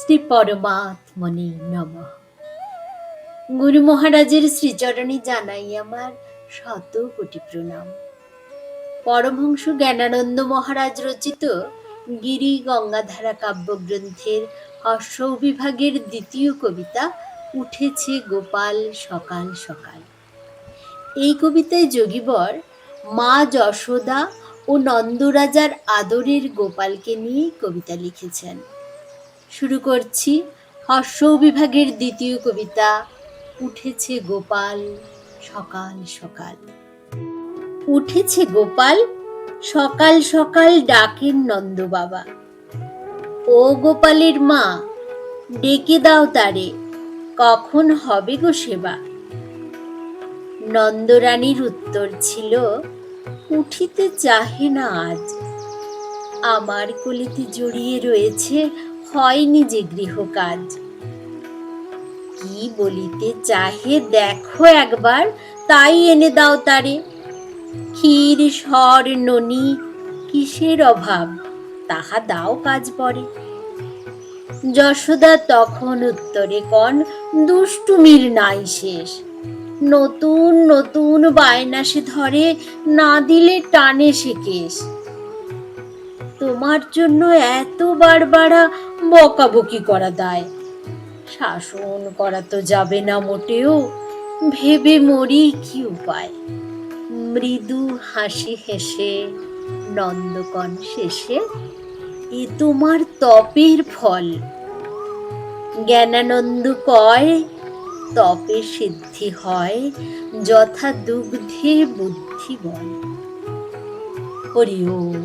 শ্রী পরমাত্মনে নম। গুরু মহারাজের শ্রীচরণে জানাই আমার শত কোটি প্রণাম। পরমহংস জ্ঞানানন্দ মহারাজ রচিত গিরি গঙ্গাধারা কাব্যগ্রন্থের হর্ষ বিভাগের দ্বিতীয় কবিতা উঠেছে গোপাল সকাল সকাল। এই কবিতায় যোগীবর মা যশোদা ও নন্দরাজার আদরের গোপালকে নিয়ে কবিতা লিখেছেন। শুরু করছি হর্ষ বিভাগের দ্বিতীয় কবিতা, উঠেছে গোপাল সকাল সকাল। উঠেছে গোপাল সকাল সকাল ডাকেন নন্দ বাবা। ও গোপালের মা, ডেকে দাও তারে, কখন হবে গো সেবা? নন্দরানীর উত্তর ছিল, উঠিতে চাহে না আজ। আমার কলিতে জড়িয়ে রয়েছে হয়নি যে গৃহকাজ। কি বলিতে চাহে দেখো একবার, তাই এনে দাও তারে। ক্ষীর স্বর ননি কিসের অভাব? তাহা দাও কাজ পরে। যশোদা তখন উত্তরে কন, দুষ্টুমির নাই শেষ। নতুন নতুন বায়না সে ধরে, না দিলে টানে সে কেশ। তোমার জন্য এত বারবারা বকাবকি করা দায়? শাসন করা তো যাবে না মোটেও। ভেবে মরি কি উপায়? মৃদু হাসি হেসে, নন্দকন শেষে, এ তোমার তপের ফল। জ্ঞানানন্দ কয়, তপে সিদ্ধি হয়, যথা দুগ্ধে বুদ্ধি বল। হরি ওম।